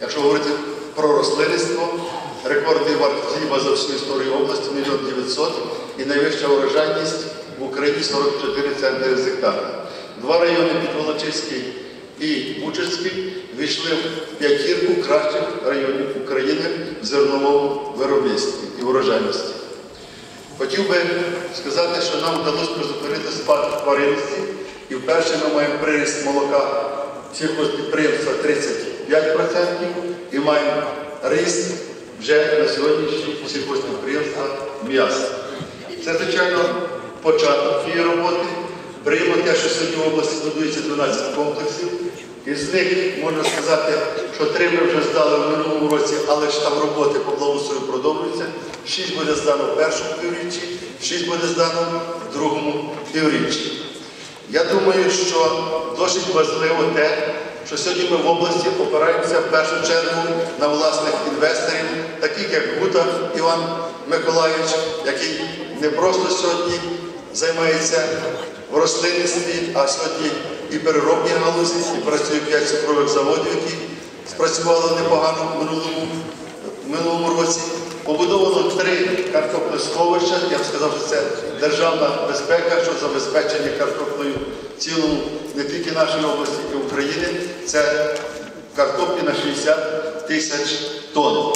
Якщо говорити про рослинництво, рекордний варт хліба за всю історію області 1 мільйон 900 і найвища урожайність в Україні 44 центри з гектара. Два райони Підволочиський і Бучицький війшли в п'ятірку кращих районів України в зерновому виробництві і урожайності. Хотів би сказати, що нам вдалося призупинити спад тваринності, і вперше ми маємо приріст молока сільхозпідприємства 35% і маємо ріст вже на сьогоднішній сільхозпідприємства м'яса. Це, звичайно, початок цієї роботи. Приємно те, що сьогодні в області будується 12 комплексів. Із них можна сказати, що три ми вже здали в минулому році, але ж там роботи по благоустрою продовжуються. Шість буде здано в першому півріччі, шість буде здано в другому півріччі. Я думаю, що досить важливо те, що сьогодні ми в області опираємося в першу чергу на власних інвесторів, таких як Гута Іван Миколаївич, який не просто сьогодні займається в рослинництві, а сьогодні і переробні галузі, і працює 5 цукрових заводів, які спрацювали непогано в минулому, в минулому році. Побудовано три картоплесховища. Я б сказав, що це державна безпека, що забезпечення картоплею цілому не тільки нашої області, і України. Це картоплі на 60 тисяч тонн.